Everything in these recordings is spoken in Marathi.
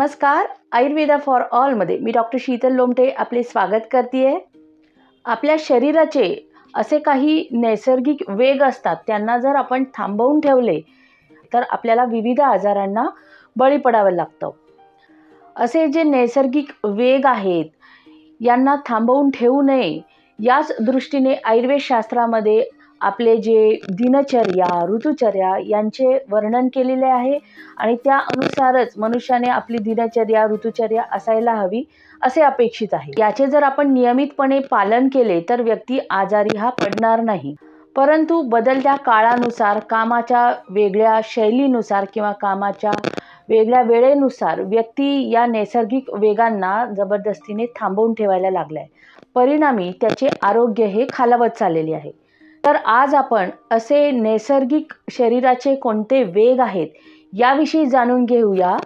नमस्कार आयुर्वेदा फॉर ऑलमध्ये मी डॉक्टर शीतल लोमटे आपले स्वागत करते आहे आपल्या शरीराचे असे काही नैसर्गिक वेग असतात त्यांना जर आपण थांबवून ठेवले तर आपल्याला विविध आजारांना बळी पडावं लागतं. असे जे नैसर्गिक वेग आहेत यांना थांबवून ठेवू नये याच दृष्टीने आयुर्वेद शास्त्रामध्ये आपले जे दिनचर्या ऋतुचर्या यांचे वर्णन केलेले आहे आणि त्या अनुसारच मनुष्याने आपली दिनचर्या ऋतुचर्या असायला हवी असे अपेक्षित आहे. याचे जर आपण नियमितपणे पालन केले तर व्यक्ती आजारी हा पडणार नाही. परंतु बदलत्या काळानुसार कामाच्या वेगळ्या शैलीनुसार किंवा कामाच्या वेगळ्या वेळेनुसार व्यक्ती या नैसर्गिक वेगांना जबरदस्तीने थांबवून ठेवायला लागलाय. परिणामी त्याचे आरोग्य हे खालावत चाललेले आहे. तर आज आपण असे नैसर्गिक शरीराचे कोणते वेग आहेत याविषयी जाणून घेऊया.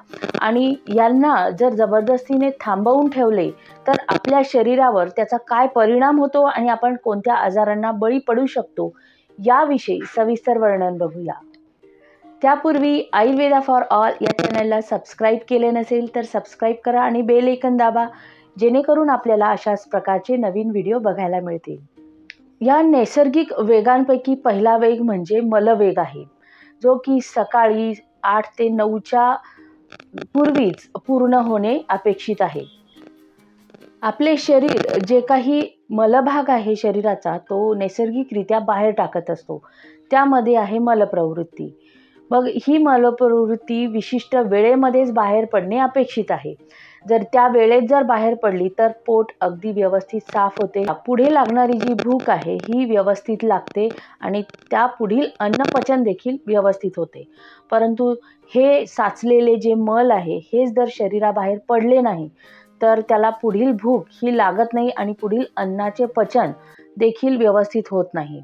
आणि यांना जर जबरदस्तीने थांबवून ठेवले तर आपल्या शरीरावर त्याचा काय परिणाम होतो आणि आपण कोणत्या आजारांना बळी पडू शकतो याविषयी सविस्तर वर्णन बघूया. त्यापूर्वी आयुर्वेदा फॉर ऑल या चॅनलला सबस्क्राईब केले नसेल तर सबस्क्राईब करा आणि बेल ऐकन दाबा जेणेकरून आपल्याला अशाच प्रकारचे नवीन व्हिडिओ बघायला मिळतील. या नैसर्गिक वेगांपैकी पहिला वेग म्हणजे मलवेग आहे. जो की सकाळी आठ ते नऊच्या पूर्वीच पूर्ण होणे अपेक्षित आहे. आपले शरीर जे काही मलभाग आहे शरीराचा तो नैसर्गिकरित्या बाहेर टाकत असतो. त्यामध्ये आहे मलप्रवृत्ती. मग ही मलप्रवृत्ती विशिष्ट वेळेमध्येच बाहेर पडणे अपेक्षित आहे. जर त्या वेळेत जर बाहेर पडली तर पोट अगदी व्यवस्थित साफ होते. पुढे लागणारी जी भूक आहे ही व्यवस्थित लागते आणि त्या पुढील अन्नपचन देखील व्यवस्थित होते. परंतु हे साचलेले जे मल आहे हेच जर शरीराबाहेर पडले नाही तर त्याला पुढील भूक ही लागत नाही आणि पुढील अन्नाचे पचन देखील व्यवस्थित होत नाही.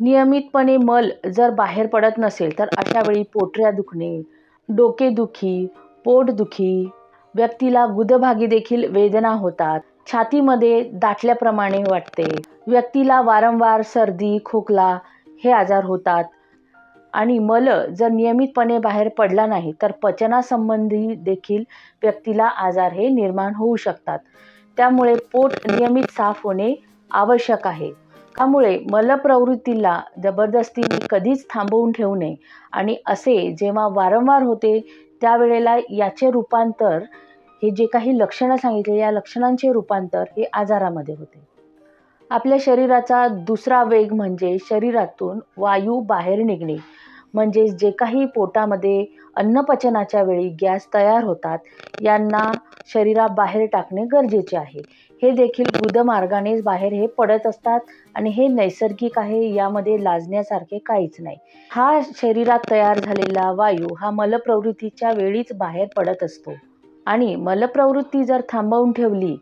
नियमितपणे मल जर बाहेर पडत नसेल तर अशावेळी पोटऱ्या दुखणे डोकेदुखी पोटदुखी व्यक्तीला गुदभागी देखील वेदना होतात. छातीमध्ये दाटल्याप्रमाणे वाटते. व्यक्तीला वारंवार सर्दी खोकला हे आजार होतात. आणि मल जर नियमितपणे बाहेर पडला नाही तर पचनासंबंधी देखील व्यक्तीला आजार हे निर्माण होऊ शकतात. त्यामुळे पोट नियमित साफ होणे आवश्यक आहे. त्यामुळे मलप्रवृत्तीला जबरदस्तीने कधीच थांबवून ठेवू नये. आणि असे जेव्हा वारंवार होते त्यावेळेला याचे रूपांतर हे जे काही लक्षणं सांगितले या लक्षणांचे रूपांतर हे आजारामध्ये होते. आपल्या शरीराचा दुसरा वेग म्हणजे शरीरातून वायू बाहेर निघणे. म्हणजेच जे काही पोटामध्ये अन्नपचनाच्या वेळी गॅस तयार होतात यांना शरीराबाहेर टाकणे गरजेचे आहे. हे देखील गुदमार्गानेच बाहेर हे पडत असतात आणि हे नैसर्गिक आहे यामध्ये लाजण्यासारखे काहीच नाही. हा शरीरात तयार झालेला वायू हा मलप्रवृत्तीच्या वेळीच बाहेर पडत असतो. आणि मलप्रवृत्ती जर थांबवून ठेवली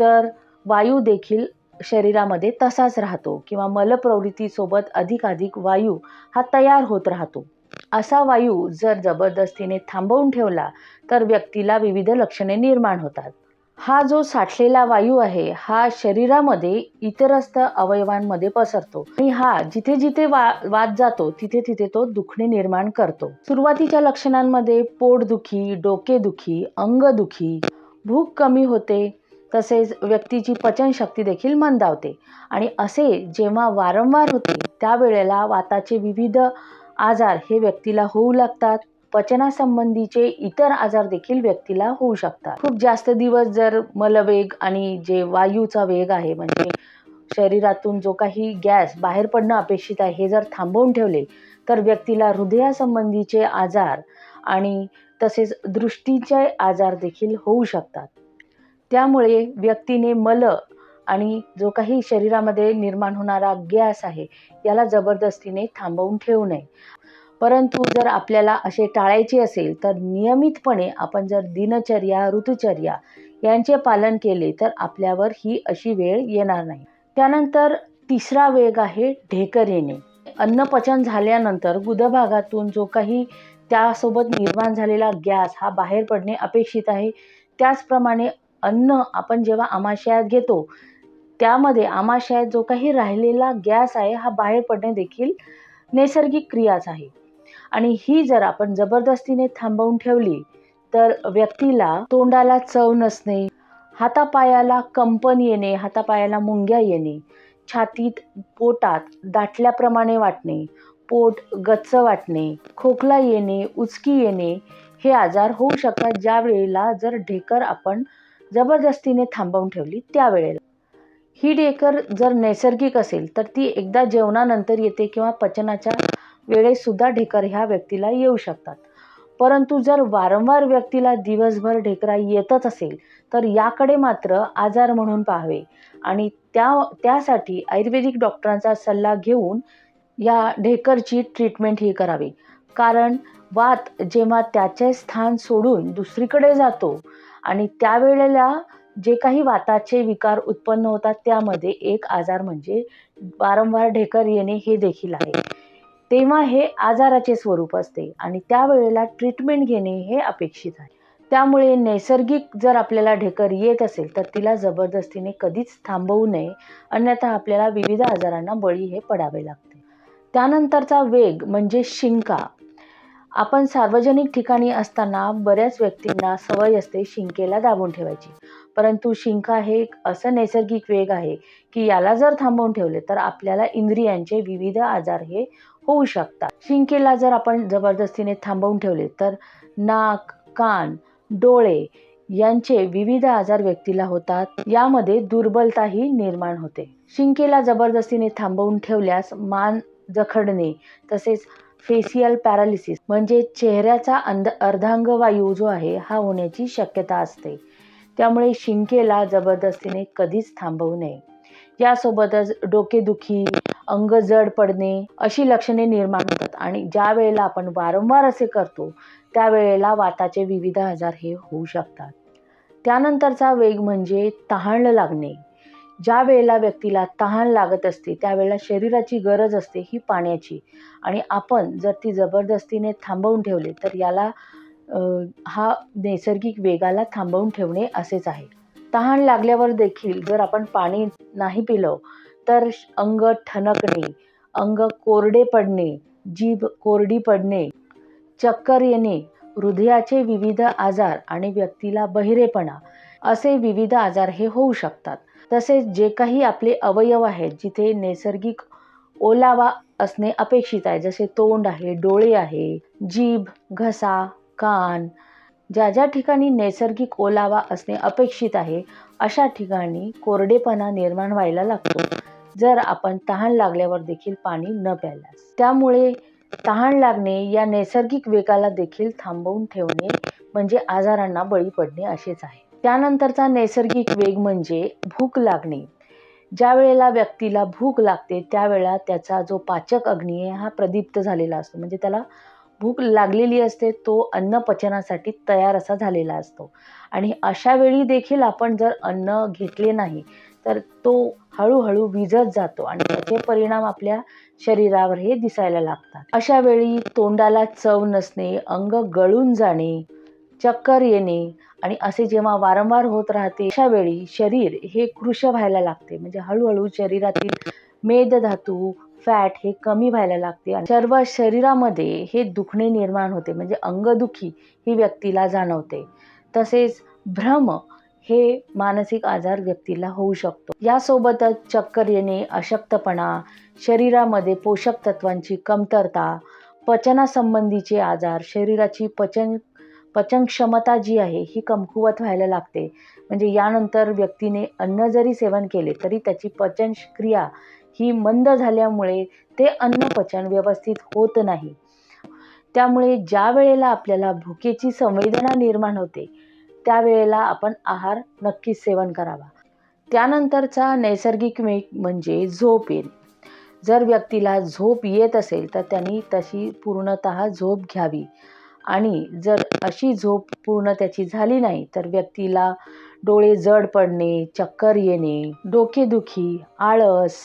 तर वायू देखील शरीरामध्ये तसाच राहतो किंवा मलप्रवृत्तीसोबत अधिकाधिक वायू हा तयार होत राहतो. असा वायू जर जबरदस्तीने थांबवून ठेवला तर व्यक्तीला विविध लक्षणे निर्माण होतात. हा जो साठलेला वायू आहे हा शरीरामध्ये इतरस्त अवयवांमध्ये पसरतो. आणि हा जिथे जिथे वा वाद जातो तिथे तिथे तो दुखणे निर्माण करतो. सुरुवातीच्या लक्षणांमध्ये पोटदुखी डोकेदुखी अंगदुखी भूक कमी होते तसेच व्यक्तीची पचनशक्ती देखील मंदावते. आणि असे जेव्हा वारंवार होते त्यावेळेला वाताचे विविध आजार हे व्यक्तीला होऊ लागतात. पचनासंबंधीचे इतर आजार देखील व्यक्तीला होऊ शकतात. खूप जास्त दिवस जर मलवेग आणि जे वायूचा वेग आहे म्हणजे शरीरातून जो काही गॅस बाहेर पडणं अपेक्षित आहे हे जर थांबवून ठेवले तर व्यक्तीला हृदयासंबंधीचे आजार आणि तसेच दृष्टीचे आजार देखील होऊ शकतात. त्यामुळे व्यक्तीने मल आणि जो काही शरीरामध्ये निर्माण होणारा गॅस आहे याला जबरदस्तीने थांबवून ठेवू नये. परंतु जर आपल्याला असे टाळायचे असेल तर नियमितपणे आपण जर दिनचर्या ऋतुचर्या यांचे पालन केले तर आपल्यावर ही अशी वेळ येणार नाही. त्यानंतर तिसरा वेग आहे ढेकर येणे. अन्नपचन झाल्यानंतर गुदभागातून जो काही त्यासोबत निर्माण झालेला गॅस हा बाहेर पडणे अपेक्षित आहे. त्याचप्रमाणे अन्न आपण जेव्हा आमाशयात घेतो त्यामध्ये आमाशयात जो काही राहिलेला गॅस आहे हा बाहेर पडणे देखील नैसर्गिक क्रियाच आहे. आणि ही जर आपण जबरदस्तीने थांबवून ठेवली तर व्यक्तीला तोंडाला चव नसणे हातापायाला कंपन येणे हातापायाला मुंग्या येणे छातीत पोटात दाटल्याप्रमाणे वाटणे पोट गच्च वाटणे खोकला येणे उचकी येणे हे आजार होऊ शकतात ज्या वेळेला जर ढेकर आपण जबरदस्तीने थांबवून ठेवली त्यावेळेला. ही ढेकर जर नैसर्गिक असेल तर ती एकदा जेवणानंतर येते किंवा पचनाच्या वेळेसुद्धा ढेकर ह्या व्यक्तीला येऊ शकतात. परंतु जर वारंवार व्यक्तीला दिवसभर ढेकरा येतच असेल तर याकडे मात्र आजार म्हणून पाहावे. आणि त्या त्यासाठी आयुर्वेदिक डॉक्टरांचा सल्ला घेऊन या ढेकरची ट्रीटमेंट ही करावी. कारण वात जेव्हा त्याचे स्थान सोडून दुसरीकडे जातो आणि त्यावेळेला जे काही वाताचे विकार उत्पन्न होतात त्यामध्ये एक आजार म्हणजे वारंवार ढेकर येणे हे देखील आहे. तेव्हा हे आजाराचे स्वरूप असते आणि त्यावेळेला ट्रीटमेंट घेणे हे अपेक्षित आहे. त्यामुळे नैसर्गिक जर आपल्याला ढेकर येत असेल तर तिला जबरदस्तीने कधीच थांबवू नये. अन्यथा आपल्याला विविध आजारांना बळी हे पडावे लागते. त्यानंतरचा वेग म्हणजे शिंका. आपण सार्वजनिक ठिकाणी असताना बऱ्याच व्यक्तींना सवय असते शिंकेला दाबून ठेवायची. परंतु शिंका हे एक असं नैसर्गिक वेग आहे की याला जर थांबवून ठेवले तर आपल्याला इंद्रियांचे विविध आजार हे होऊ शकतात. शिंकेला जर आपण जबरदस्तीने थांबवून ठेवले तर नाक कान डोळे यांचे विविध आजार व्यक्तीला होतात. यामध्ये दुर्बलताही निर्माण होते. शिंकेला जबरदस्तीने थांबवून ठेवल्यास मान जखडणे तसेच फेसियल पॅरालिसिस म्हणजे चेहऱ्याचा अंध अर्धांगवायू जो आहे हा होण्याची शक्यता असते. त्यामुळे शिंकेला जबरदस्तीने कधीच थांबवू नये. यासोबतच डोकेदुखी अंग जड पडणे अशी लक्षणे निर्माण होतात आणि ज्या वेळेला आपण वारंवार असे करतो त्यावेळेला वाताचे विविध आजार हे होऊ शकतात. त्यानंतरचा वेग म्हणजे तहान लागणे. ज्या वेळेला व्यक्तीला तहान लागत असते त्यावेळेला शरीराची गरज असते ही पाण्याची. आणि आपण जर ती जबरदस्तीने थांबवून ठेवले तर याला हा नैसर्गिक वेगाला थांबवून ठेवणे असेच आहे. तहान लागल्यावर देखील जर आपण पाणी नाही पिलं तर अंग ठणकणे अंग कोरडे पडणे जीभ कोरडी पडणे चक्कर येणे हृदयाचे विविध आजार आणि व्यक्तीला बहिरेपणा असे विविध आजार हे होऊ शकतात. तसेच जे काही आपले अवयव आहेत जिथे नैसर्गिक ओलावा असणे अपेक्षित आहे जसे तोंड आहे डोळे आहे जीभ घसा कान ज्या ज्या ठिकाणी नैसर्गिक ओलावा असणे अपेक्षित आहे अशा ठिकाणी कोरडेपणा निर्माण व्हायला लागतो. जर आपण तहान लागल्यावर देखील पाणी न प्यायलास त्यामुळे तहान लागणे या नैसर्गिक वेगाला देखील थांबवून ठेवणे म्हणजे आजारांना बळी पडणे असेच आहे. त्यानंतरचा नैसर्गिक वेग म्हणजे भूक लागणे. ज्या वेळेला व्यक्तीला भूक लागते त्यावेळेला त्याचा जो पाचक अग्नी आहे हा प्रदीप्त झालेला असतो. म्हणजे त्याला भूक लागलेली असते तो अन्न पचनासाठी तयार असा झालेला असतो. आणि अशा वेळी देखील आपण जर अन्न घेतले नाही तर तो हळूहळू विजत जातो आणि त्याचे परिणाम आपल्या शरीरावर हे दिसायला लागतात. अशा वेळी तोंडाला चव नसणे अंग गळून जाणे चक्कर येणे आणि असे जेव्हा वारंवार होत राहते अशा वेळी शरीर हे कृश व्हायला लागते. म्हणजे हळूहळू शरीरातील मेदधातू फॅट हे कमी व्हायला लागते आणि सर्व शरीरामध्ये हे दुखणे निर्माण होते. म्हणजे अंगदुखी ही व्यक्तीला जाणवते. तसेच भ्रम हे मानसिक आजार व्यक्तीला होऊ शकतो. यासोबतच चक्कर येणे अशक्तपणा शरीरामध्ये पोषक तत्वांची कमतरता पचनासंबंधीचे आजार शरीराची पचन पचनक्षमता जी आहे ही कमकुवत व्हायला लागते. म्हणजे यानंतर व्यक्तीने अन्न जरी सेवन केले तरी त्याची पचन क्रिया ही मंद झाल्यामुळे ते अन्न पचन व्यवस्थित होत नाही. त्यामुळे ज्या वेळेला आपल्याला भुकेची संवेदना निर्माण होते त्यावेळेला आपण आहार नक्कीच सेवन करावा. त्यानंतरचा नैसर्गिक वेग म्हणजे झोप येईल जर व्यक्तीला झोप येत असेल तर त्यांनी तशी पूर्णत झोप घ्यावी. आणि जर अशी झोप पूर्ण त्याची झाली नाही तर व्यक्तीला डोळे जड पडणे चक्कर येणे डोकेदुखी आळस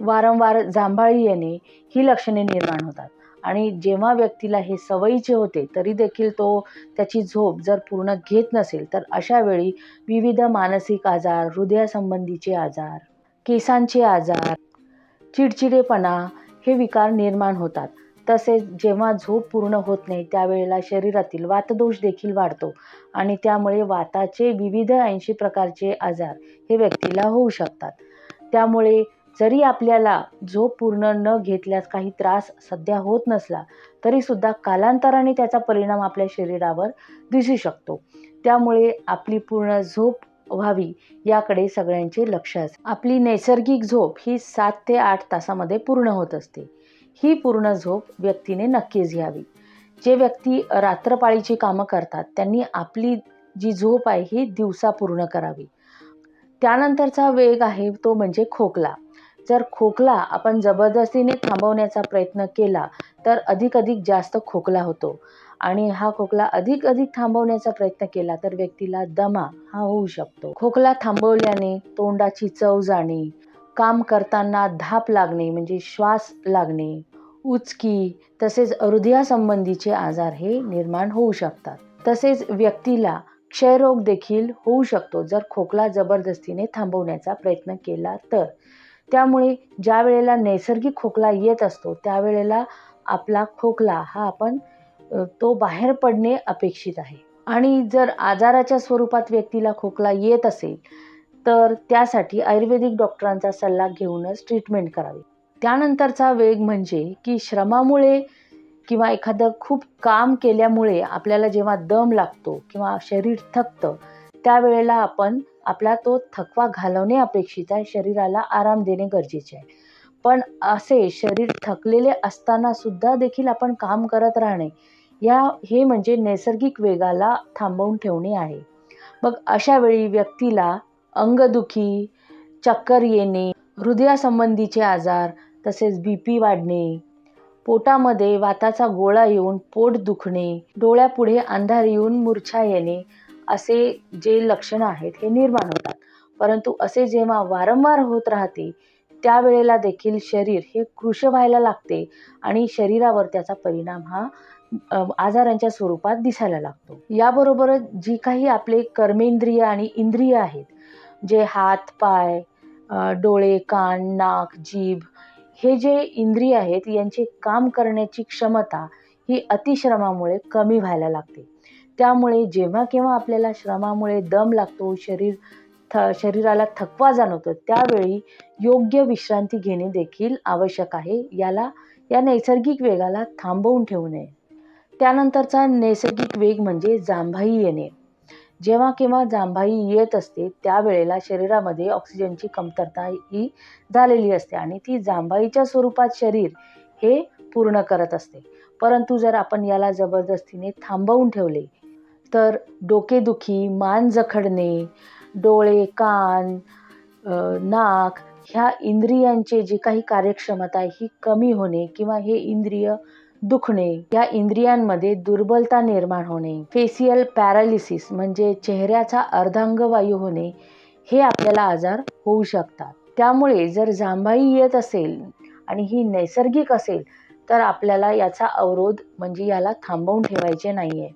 वारंवार जांभाळी येणे ही लक्षणे निर्माण होतात. आणि जेव्हा व्यक्तीला हे सवयीचे होते तरी देखील तो त्याची झोप जर पूर्ण घेत नसेल तर अशा वेळी विविध मानसिक आजार हृदयासंबंधीचे आजार केसांचे आजार चिडचिडेपणा हे विकार निर्माण होतात. तसेच जेव्हा झोप पूर्ण होत नाही त्यावेळेला शरीरातील वातदोष देखील वाढतो आणि त्यामुळे वाताचे विविध ऐंशी प्रकारचे आजार हे व्यक्तीला होऊ शकतात. त्यामुळे जरी आपल्याला झोप पूर्ण न घेतल्यास काही त्रास सध्या होत नसला तरीसुद्धा कालांतराने त्याचा परिणाम आपल्या शरीरावर दिसू शकतो. त्यामुळे आपली पूर्ण झोप व्हावी याकडे सगळ्यांचे लक्ष असते. आपली नैसर्गिक झोप ही सात ते आठ तासामध्ये पूर्ण होत असते. ही पूर्ण झोप व्यक्तीने नक्कीच घ्यावी. जे व्यक्ती रात्रपाळीची कामं करतात त्यांनी आपली जी झोप आहे ही दिवसा पूर्ण करावी. त्यानंतरचा वेग आहे तो म्हणजे खोकला. जर खोकला आपण जबरदस्तीने थांबवण्याचा प्रयत्न केला तर अधिक अधिक जास्त खोकला होतो. आणि हा खोकला अधिक अधिक थांबवण्याचा प्रयत्न केला तर व्यक्तीला दमा हा होऊ शकतो. खोकला थांबवल्याने तोंडाची चव जाणे काम करताना धाप लागणे म्हणजे श्वास लागणे उचकी तसेच हृदयासंबंधीचे आजार हे निर्माण होऊ शकतात. तसेच व्यक्तीला क्षयरोग देखील होऊ शकतो. जर खोकला जबरदस्तीने थांबवण्याचा प्रयत्न केला तर. त्यामुळे ज्या वेळेला नैसर्गिक खोकला येत असतो त्यावेळेला आपला खोकला हा आपण तो बाहेर पडणे अपेक्षित आहे. आणि जर आजाराच्या स्वरूपात व्यक्तीला खोकला येत असेल तर त्यासाठी आयुर्वेदिक डॉक्टरांचा सल्ला घेऊनच ट्रीटमेंट करावी. त्यानंतरचा वेग म्हणजे की श्रमामुळे किंवा एखादं खूप काम केल्यामुळे आपल्याला जेव्हा दम लागतो किंवा शरीर थकतं त्यावेळेला आपण आपला तो थकवा घालवणे अपेक्षित आहे. शरीराला आराम देणे गरजेचे आहे. पण असे शरीर थकलेले असताना सुद्धा देखील आपण काम करत राहणे या हे म्हणजे नैसर्गिक वेगाला थांबवून ठेवणे आहे. मग अशा वेळी व्यक्तीला अंगदुखी चक्कर येणे हृदयासंबंधीचे आजार तसेच बी पी वाढणे पोटामध्ये वाताचा गोळा येऊन पोट दुखणे डोळ्यापुढे अंधार येऊन मूर्छा येणे असे जे लक्षणं आहेत हे निर्माण होतात. परंतु असे जेव्हा वारंवार होत राहते त्यावेळेला देखील शरीर हे कृश व्हायला लागते आणि शरीरावर त्याचा परिणाम हा आजारांच्या स्वरूपात दिसायला लागतो. याबरोबरच जी काही आपले कर्मेंद्रिय आणि इंद्रिय आहेत जे हात पाय डोळे कान नाक जीभ हे जे इंद्रिय आहेत यांचे काम करण्याची क्षमता ही अतिश्रमामुळे कमी व्हायला लागते. त्यामुळे जेव्हा केव्हा आपल्याला श्रमामुळे दम लागतो शरीर थ शरीराला थकवा जाणवतो त्यावेळी योग्य विश्रांती घेणे देखील आवश्यक आहे. याला या नैसर्गिक वेगाला थांबवून ठेवू नये. त्यानंतरचा नैसर्गिक वेग म्हणजे जांभाई येणे. जेव्हा केव्हा जांभाई येत असते त्यावेळेला शरीरामध्ये ऑक्सिजनची कमतरता ही झालेली असते आणि ती जांभाईच्या स्वरूपात शरीर हे पूर्ण करत असते. परंतु जर आपण याला जबरदस्तीने थांबवून ठेवले तर डोकेदुखी मान जखडणे डोळे कान नाक ह्या इंद्रियांचे जी काही कार्यक्षमता आहे ही कमी होणे किंवा हे इंद्रिय दुखणे या इंद्रियांमध्ये दुर्बलता निर्माण होणे फेसियल पॅरालिसिस म्हणजे चेहऱ्याचा अर्धांगवायू होणे हे आपल्याला आजार होऊ शकतात. त्यामुळे जर जांभाई येत असेल आणि ही नैसर्गिक असेल तर आपल्याला याचा अवरोध म्हणजे याला थांबवून ठेवायचे नाही आहे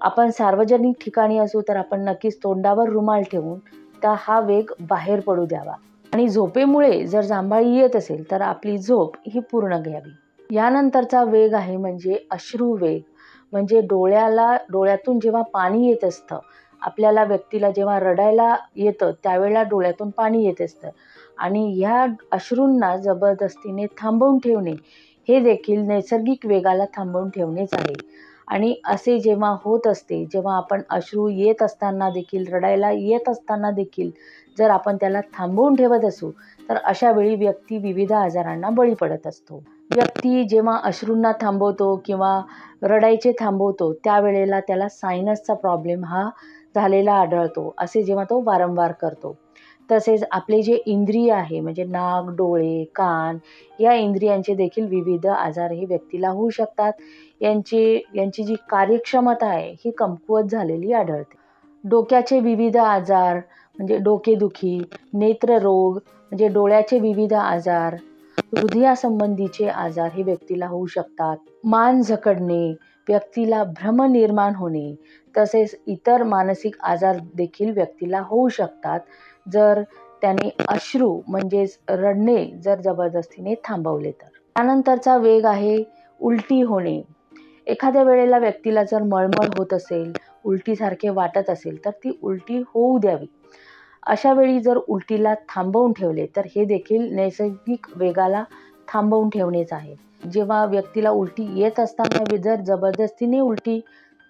आपण सार्वजनिक ठिकाणी असू तर आपण नक्कीच तोंडावर रुमाल ठेवून त्या हा वेग बाहेर पडू द्यावा. आणि झोपेमुळे जर जांभाळी येत असेल तर आपली झोप ही पूर्ण घ्यावी. यानंतरचा वेग आहे म्हणजे अश्रू वेग. म्हणजे डोळ्याला डोळ्यातून जेव्हा पाणी येत असतं आपल्याला व्यक्तीला जेव्हा रडायला येतं त्यावेळेला डोळ्यातून पाणी येत असतं. आणि ह्या अश्रूंना जबरदस्तीने थांबवून ठेवणे हे देखील नैसर्गिक वेगाला थांबवून ठेवणेच आहे. आणि असे जेव्हा होत असते जेव्हा आपण अश्रू येत असताना देखील रडायला येत असताना देखील जर आपण त्याला थांबवून ठेवत असू तर अशा वेळी व्यक्ती विविध आजारांना बळी पडत असतो. व्यक्ती जेव्हा अश्रूंना थांबवतो किंवा रडायचे थांबवतो त्यावेळेला त्याला सायनसचा प्रॉब्लेम हा झालेला आढळतो असे जेव्हा तो वारंवार करतो. तसेच आपले जे इंद्रिय आहे म्हणजे नाक डोळे कान या इंद्रियांचे देखील विविध आजार हे व्यक्तीला होऊ शकतात. यांची यांची जी कार्यक्षमता आहे ही कमकुवत झालेली आढळते. डोक्याचे विविध आजार म्हणजे डोकेदुखी नेत्ररोग म्हणजे डोळ्याचे विविध आजार हृदयासंबंधीचे आजार हे व्यक्तीला होऊ शकतात. मान झकडणे व्यक्तीला भ्रम निर्माण होणे तसेच इतर मानसिक आजार देखील व्यक्तीला होऊ शकतात. जर त्याने अश्रू म्हणजेच रडणे जर जबरदस्तीने थांबवले तर. त्यानंतरचा वेग आहे उलटी होणे. एखाद्या वेळेला व्यक्तीला जर मळमळ होत असेल उलटीसारखे वाटत असेल तर ती उलटी होऊ द्यावी. अशा वेळी जर उलटीला थांबवून ठेवले तर हे देखील नैसर्गिक वेगाला थांबवून ठेवणेच आहे. जेव्हा व्यक्तीला उलटी येत असताना जर जबरदस्तीने उलटी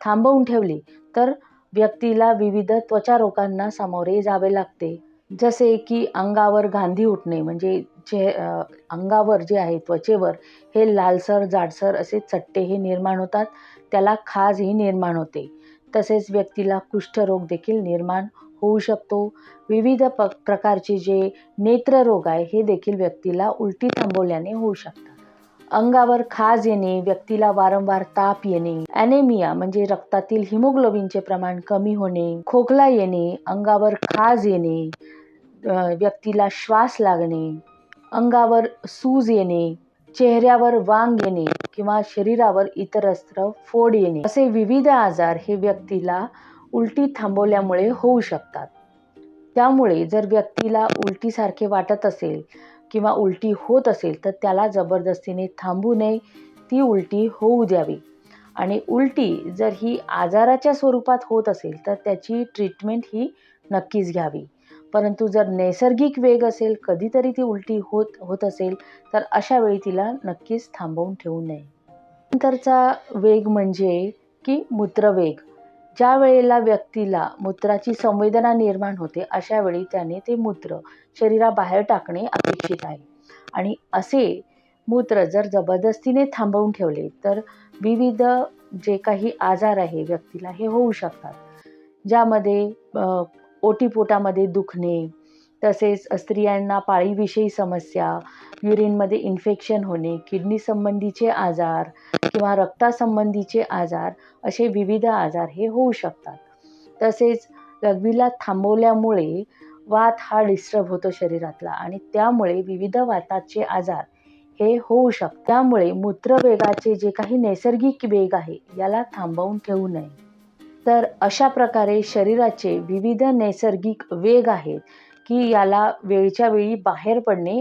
थांबवून ठेवली तर व्यक्तीला विविध त्वचा रोगांना सामोरे जावे लागते. जसे की अंगावर गांधी उठणे म्हणजे जे अंगावर जे आहे त्वचेवर हे लालसर जाडसर असे चट्टे हे निर्माण होतात त्याला खाज ही निर्माण होते. तसेच व्यक्तीला कुष्ठरोग देखील निर्माण होऊ शकतो. विविध प प्रकारचे जे नेत्ररोग आहे हे देखील व्यक्तीला उलटी थांबवल्याने होऊ शकतात. अंगावर खाज येणे व्यक्तीला वारंवार ताप येणे ॲनेमिया म्हणजे रक्तातील हिमोग्लोबिनचे प्रमाण कमी होणे खोकला येणे अंगावर खाज येणे व्यक्तीला श्वास लागणे अंगावर सूज येणे चेहऱ्यावर वांग येणे किंवा शरीरावर इतरस्त्र फोड येणे. असे विविध आजार हे व्यक्तीला उलटी थांबवल्यामुळे होऊ शकतात. त्यामुळे जर व्यक्तीला उलटीसारखे वाटत असेल किंवा उलटी होत असेल तर त्याला जबरदस्तीने थांबू नये. ती उलटी होऊ द्यावी. आणि उलटी जर ही आजाराच्या स्वरूपात होत असेल तर त्याची ट्रीटमेंट ही नक्कीच घ्यावी. परंतु जर नैसर्गिक वेग असेल कधीतरी ती उलटी होत होत असेल तर अशा वेळी तिला नक्कीच थांबवून ठेवू नये. नंतरचा वेग म्हणजे की मूत्रवेग. ज्या वेळेला व्यक्तीला मूत्राची संवेदना निर्माण होते अशा वेळी त्याने ते मूत्र शरीराबाहेर टाकणे अपेक्षित आहे. आणि असे मूत्र जर जबरदस्तीने थांबवून ठेवले तर विविध जे काही आजार आहे व्यक्तीला हे होऊ शकतात. ज्यामध्ये ओटीपोटामध्ये दुखणे तसेच स्त्रियांना पाळीविषयी समस्या युरिनमध्ये इन्फेक्शन होणे किडनी संबंधीचे आजार किंवा रक्तासंबंधीचे आजार असे विविध आजार हे होऊ शकतात. तसेच लघवीला थांबवल्यामुळे वात हा डिस्टर्ब होतो शरीरातला आणि त्यामुळे विविध वाताचे आजार हे होऊ शकतात. त्यामुळे मूत्रवेगाचे जे काही नैसर्गिक वेग आहे याला थांबवून ठेवू नये. तर अशा प्रकारे शरीराचे विविध नैसर्गिक वेग आहेत की याला वेळच्या वेळी बाहेर पडणे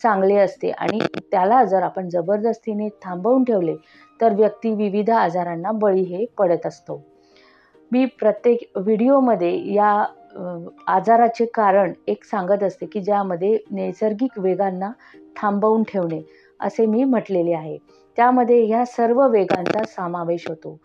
चांगले असते. आणि त्याला जर आपण जबरदस्तीने थांबवून ठेवले तर व्यक्ती विविध आजारांना बळी हे पडत असतो. मी प्रत्येक व्हिडिओमध्ये या आजाराचे कारण एक सांगत असते की ज्यामध्ये नैसर्गिक वेगांना थांबवून ठेवणे असे मी म्हटलेले आहे. त्यामध्ये ह्या सर्व वेगांचा समावेश होतो.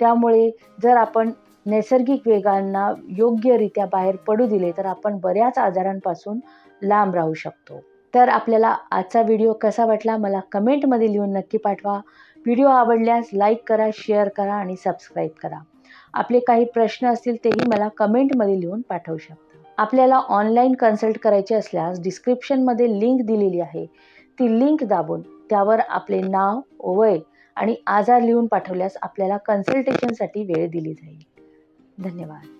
त्यामुळे जर आपण नैसर्गिक वेगांना योग्यरित्या बाहेर पडू दिले तर आपण बऱ्याच आजारांपासून लांब राहू शकतो. तर आपल्याला आजचा व्हिडिओ कसा वाटला मला कमेंटमध्ये लिहून नक्की पाठवा. व्हिडिओ आवडल्यास लाईक करा शेअर करा आणि सबस्क्राईब करा. आपले काही प्रश्न असतील तेही मला कमेंटमध्ये लिहून पाठवू शकता. आपल्याला ऑनलाईन कन्सल्ट करायचे असल्यास डिस्क्रिप्शनमध्ये लिंक दिलेली आहे. ती लिंक दाबून त्यावर आपले नाव वय आणि आजार लिहून पाठवल्यास आपल्याला कन्सल्टेशनसाठी वेळ दिली जाईल. धन्यवाद.